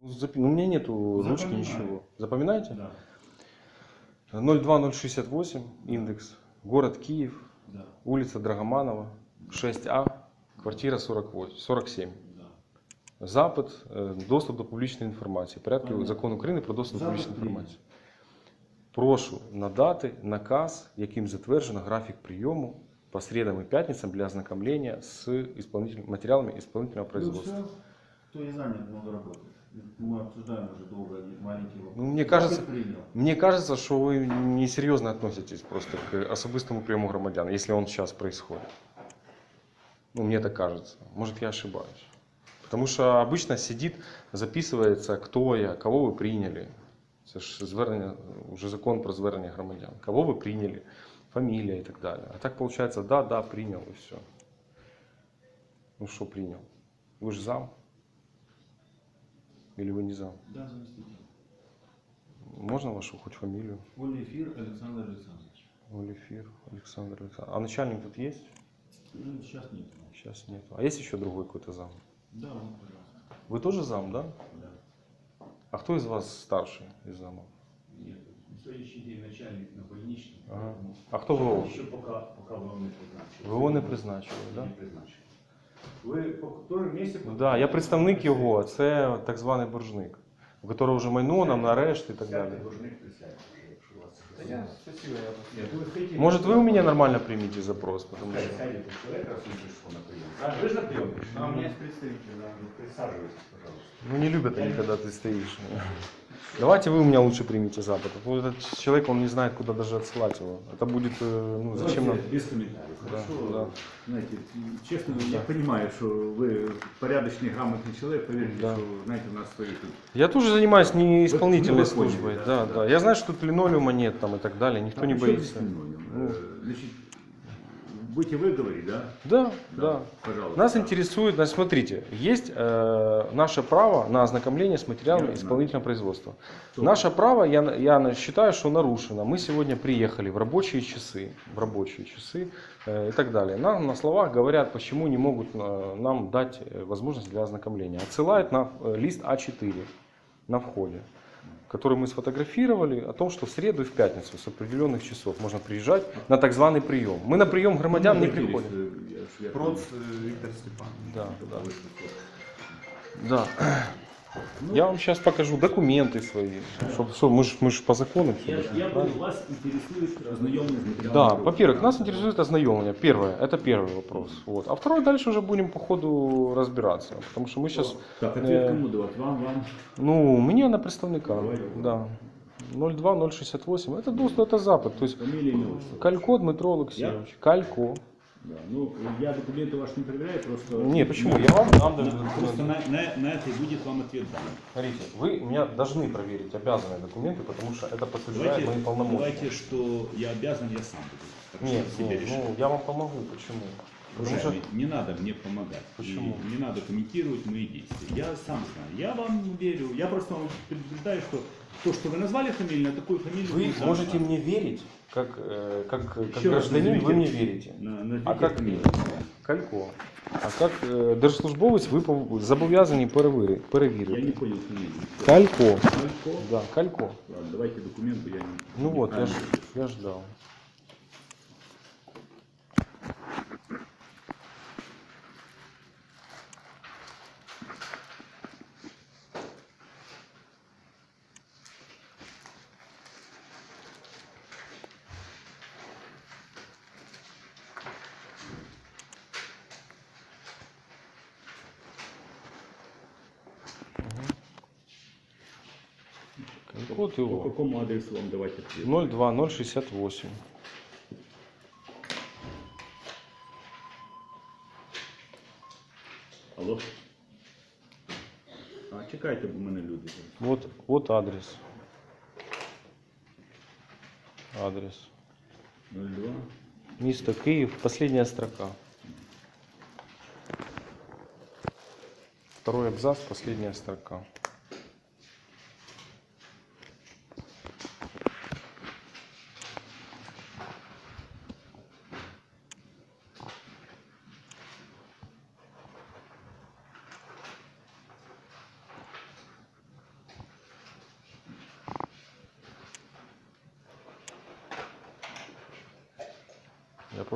Ну, запи- ну, у меня нету ручки, ничего. Запоминаете? Да, 02068, индекс, город Киев, да, улица Драгоманова, 6А, квартира 48, 47. да. Запит, е, доступ до публічної інформації. Порядки Понятно. закону України про доступ до Запит публічної прийнято. інформації. Прошу надати наказ, яким затверджено графік прийому по средам і п'ятницям для ознакомлення з матеріалами исполнительного Ну производства. кто и занят, много работает. Мы обсуждаем уже долго маленький вопрос. Ну, мне Запит кажется- принял. Мне кажется, що ви несерйозно относитесь просто к особистому прийому громадян, если он сейчас происходит. Ну, мне так кажется. Может, я ошибаюсь. Потому что обычно сидит, записывается, кто я, кого ви прийняли. Це ж звернення, вже закон про звернення громадян. Кого ви прийняли, фамілія і так далі. А так получается, да, да, прийняв і все. Ну що прийняв? Ви ж зам? Или ви не зам? Да, заместитель. Можна вашу хоч фамілію? Олефир Александр Александрович. Олефир, Александр Александрович. А начальник тут есть? Ну, сейчас нет. Сейчас нет. А есть еще другой какой-то зам? Да, вот, пожалуйста. Вы тоже зам, да? Да. А кто из вас старший из замов? Нет, на сьогоднішній день начальник на больничному. Ага. поэтому А хто ВО? Ще поки, поки вам не призначили. ВО не призначили, да? Не призначили. Ви по котрому місці? Да, я представник його, це так званий боржник, у которого вже майно, нам на арешт і так далі. Сядьте, должник присядьте, вже, якщо у вас це Да я, спасибо, я Нет, вы хотите- Может, вы у меня нормально примете запрос, потому Пускай что... сядет человек, раз он пришел на прием. Правильно? Вы же на прием пришли? А у меня есть представитель, да. Ну, Присаживайтесь, пожалуйста. Ну, не любят они, когда ты стоишь. Давайте вы у меня лучше примите запад. Вот этот человек, он не знает, куда даже отсылать его. Это будет, э, ну, зачем нам... Давайте без комментариев. Да, Хорошо. да. Знаете, честно, Да. я понимаю, что вы порядочный, грамотный человек, поверьте, Да. что, знаете, у нас стоит тут Я тоже занимаюсь не исполнительной вы поняли, службой. да, Да, да. да, Я знаю, что тут линолеума нет там и так далее. Никто А не при чем боится. здесь линолеум? Ну. Э, Значит, будете вы говорить, да? Да, да. Пожалуйста. Нас интересует, значит, смотрите, есть э, наше право на ознакомление с материалами исполнительного производства. Кто? Наше право, я, я считаю, что нарушено. Мы сегодня приехали в рабочие часы, в рабочие часы э, и так далее. Нам на словах говорят, почему не могут э, нам дать э, возможность для ознакомления. Отсылают на э, лист А4 на входе, который мы сфотографировали, о том, что в среду и в пятницу с определенных часов можно приезжать на так званый прием. Мы на прием громадян не Ну, приходим. э, я ж- я Проц понял. э, Виктор Степанович. Да, Чтобы да. вы- Да. Ну, Я вам сейчас покажу документы свои. Чтоб, что, мы же мы ж по закону. всё Я, должны, я правильно? говорю, вас интересует ознакомление с материалом. Да, допроса. во-первых, нас интересует ознакомление. Первое, это первый вопрос. Вот. А второй дальше уже будем по ходу разбираться. Потому что мы сейчас, Так, ответ Э, кому давать? Вам, вам? ну, мне на представника. Давай. Да. 02068. Это доступ, это запад. То есть Фамилия, имя, отчество. Калько Дмитро Алексеевич. Калько. Да, ну, я документы ваши не проверяю, просто... Не, почему? Я вам дам даже На- Просто на, на, на это и будет вам ответ дан. Смотрите, вы меня должны проверить, обязаны документы, потому что это подтверждает мои полномочия. давайте, что я обязан, я сам буду. Нет, нет, решать. ну я вам помогу. Почему? Потому что не надо мне помогать. Почему? И не надо комментировать мои действия. Я сам знаю. Я вам верю. Я просто вам предупреждаю, что то, что вы назвали фамилию, на такую фамилию вы не сам можете знаю. мне верить, как, э, как, как Еще раз гражданин, назовите. вы мне верите. На, на А как Калько. А как е, держслужбовець ви пов- зобов'язані перевіри- Я не перевірити. понял фамилию. Калько. Калько? Да, Калько. Ладно, давайте документы, я не... Ну вот, я, ж, неправильно. я ждал. Калько По какому адресу вам давать ответ? 02068. Алло? А, чекайте, бо в мене люди. Вот, вот адрес. Адрес. 02. Місто Київ, последняя строка. Второй абзац, последняя строка.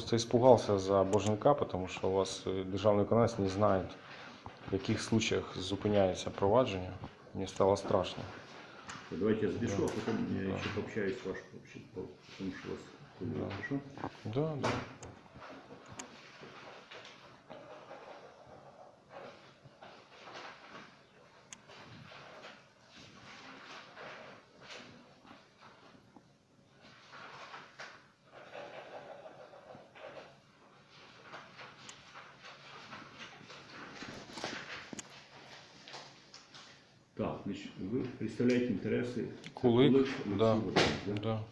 Просто испугался за Боженка, потому що у вас е, державний виконавець не знає, в яких случаях зупиняється провадження. Мені стало страшно. Давайте я запишу, Да. а потом я Да. еще пообщаюсь с вашим, потому что вас Да. Да, да. Так, значит, вы представляете интересы Кулик, да. Владимирович, да?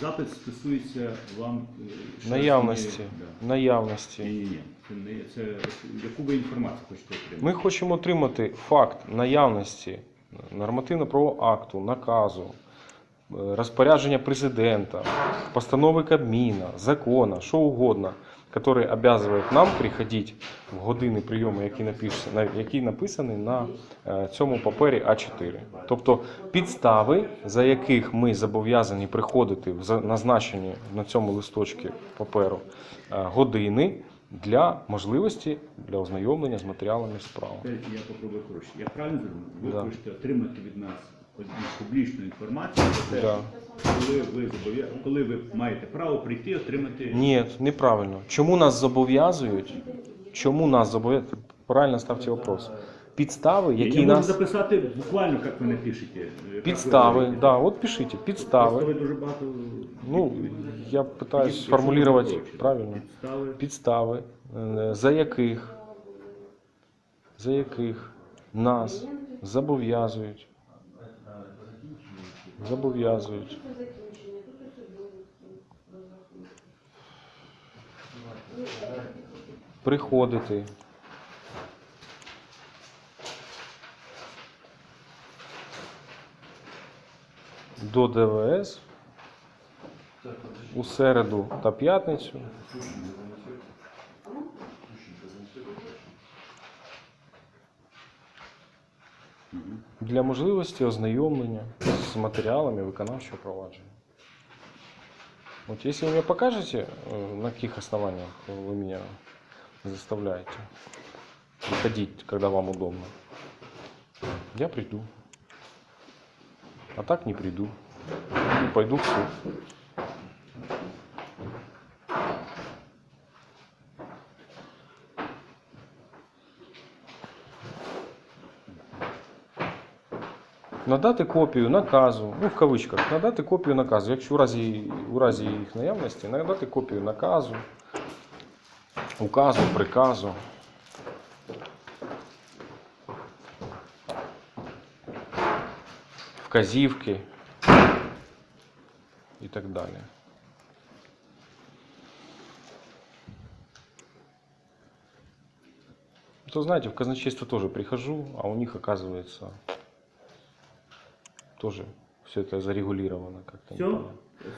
Запит стосується вам е, Наявності. раз Наявності. да. Ні, ні, ні. Це не є. Це яку ви інформацію хочете отримати? Ми хочемо отримати факт наявності нормативно-правового акту, наказу, е, розпорядження президента, постанови Кабміна, закона, що угодно, який обов'язує нам приходити в години прийому, які написані, які написані на е, цьому папері А4. Тобто підстави, за яких ми зобов'язані приходити в назначені на цьому листочці паперу е, години для можливості для ознайомлення з матеріалами справи. Тепер я попробую коротше. Я правильно зрозумів? Ви Да. хочете отримати від нас одну публічну інформацію про те, Да. коли ви зобов'я... коли ви маєте право прийти отримати. Ні, неправильно. Чому нас зобов'язують? Чому нас зобов'язують? Правильно ставте вопрос. Підстави, Я які можу нас. записати буквально, як ви напишете. як ви Підстави, говорите. да, от пишіть, Просто підстави. ви дуже багато. Ну, я пытаюсь Якщо сформулювати правильно. Підстави. Підстави, е, за яких, за яких нас зобов'язують. Зобов'язують. Приходити. До ДВС у середу та п'ятницю для можливості ознайомлення з матеріалами виконавчого провадження. Вот если вы мне покажете, э, на каких основаниях вы меня заставляете приходить, когда вам удобно, я приду. А так не приду. И пойду в суд. Надати копію наказу, ну в кавичках, надати копію наказу. Якщо у разі, у разі їх наявності, надати копію наказу, указу, приказу. Вказівки і так далі. То знаете, в казначейство тоже прихожу, а у них оказывается тоже все это зарегулировано как-то. Все?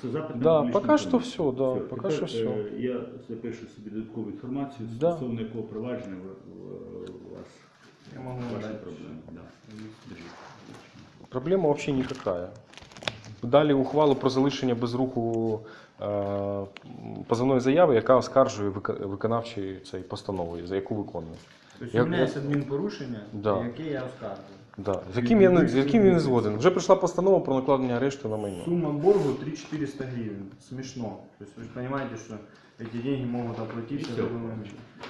Це запит на Да, публічну пока що інформацію. все, да, Все. пока Тепер, що все. е, Я запишу собі додаткову інформацію Да. стосовно якого провадження ви- у вас Я могу ваші проблеми. Да. Держіть. Проблема вообще никакая. Дали ухвалу про залишення без руху е, позовної заяви, яка оскаржує вика- цієї постанови, за яку виконує. Тобто Я- у мене є адмінпорушення, Да. яке я оскаржую. Да. З яким я не з яким я не згоден. Вже прийшла постанова про накладення арешту на майно. Сумма боргу 3400 гривен. Смешно. То есть вы же понимаете, что эти деньги могут оплатиться. Всё. в любой момент.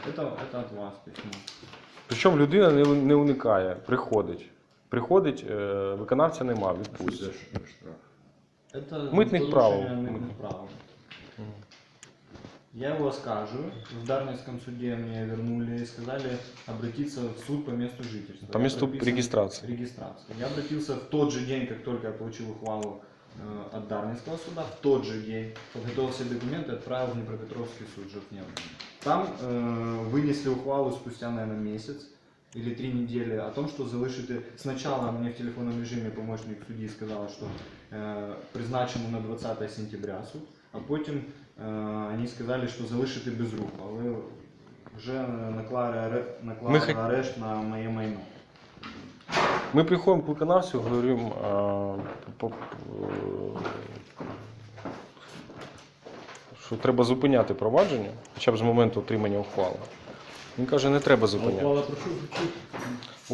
Это, это от вас письмо. Причому людина не, не уникає, приходить. Приходить, е, виконавця нема, За відпустить. ш- штраф. Это Митных порушение прав. митных прав. Я его оскарживаю. В Дарницком суде мне вернули и сказали обратиться в суд по месту жительства. По месту регистрации. Регистрации. Я обратился в тот же день, как только я получил ухвалу э, от Дарницкого суда, в тот же день подготовил все документы и отправил в Днепропетровский суд Жовтневый. Там э, вынесли ухвалу спустя, наверное, месяц. или три недели о том, что залишити сначала мне в телефонном режиме помощник судді сказала, що е, призначено на 20 сентября суд, а потім е, вони сказали, що залишити без руху, але вже наклали, наклали Ми хот- арешт на моє майно. Ми приходимо к виконавцю, говоримо, а, по- по- що треба зупиняти провадження, хоча б з моменту отримання ухвали. Він каже, не треба зупиняти. ухвала про що?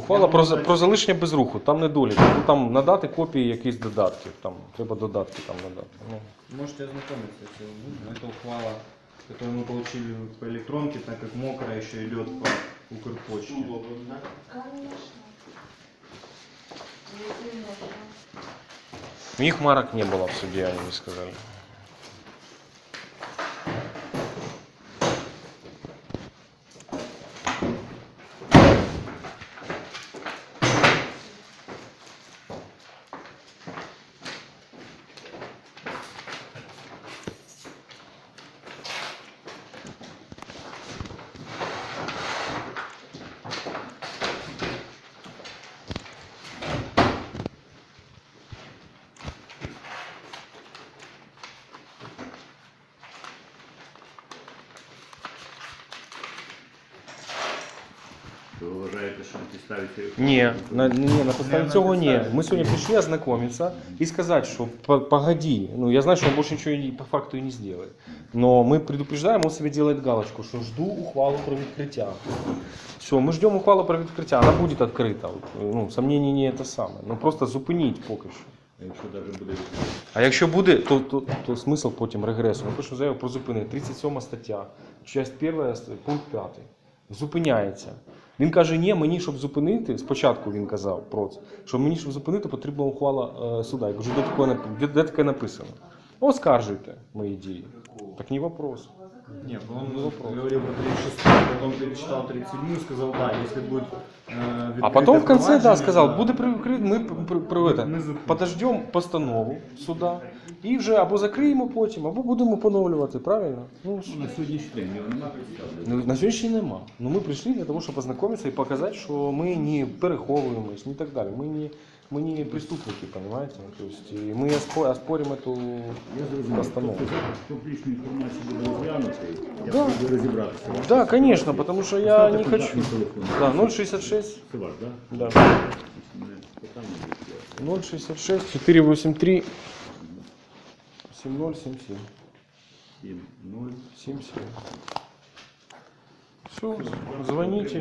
Ухвала про, за- про залишення без руху, там недолік. Ну, там надати копії якихось додатків, там треба додатки там надати. Ну, Можете ознакомиться, если вам нужно. Это ухвала, которую мы получили по электронке, так как мокрая еще идет по Укрпочте. Конечно. Если можно. У них марок не было в суде, они мне сказали. Ви вважаєте, що на підставі цієї Ні, на, ні, на підставі цього ні. Ми сьогодні прийшли ознакомиться і сказати, що по- погоди, ну я знаю, що він більше нічого і по факту і не зробить. Но ми предупреждаємо, він собі робить галочку, що жду ухвалу про відкриття. Все, ми ждемо ухвалу про відкриття, вона буде відкрита. Ну, сомнений не це саме. Ну просто зупиніть поки що. А Якщо навіть буде А якщо буде, то, то, то смисл потім регресу. Ми пишемо заяву про зупинення. 37 стаття, часть 1, пункт 5. Зупиняється. Він каже, ні, мені, щоб зупинити, спочатку він казав про це, що мені, щоб зупинити, потрібна ухвала е, суда. Я кажу, де таке, написано? Оскаржуйте мої дії. Так не вопрос. Нет, Ну, он вопрос. говорил про 36 потом перечитал 37 сказал, да, если будет э, А потом в конце, да, сказав, буде прикрит, ми при, при, это, подождемо постанову суда і вже або закриємо потім, або будемо поновлювати, правильно? Ну, Ну, на сьогоднішній день його немає підстави. Ну, на сьогоднішній нема. Ну ми прийшли для того, щоб познайомитися і показати, що ми не переховуємось, не так далі. Ми не, ми не преступники, понимаете? То есть, і ми оспо- оспоримо цю Я зрозумів. постанову. Тобто, публічну інформацію буде розглянути, я Да. хочу розібратися. Да, конечно, потому что я Ставте не контактний хочу. телефон. Да, 066, Це ваш, так? да. Да? Питання буде. 066 483 7077. 7, 0. 77. Все, звоните.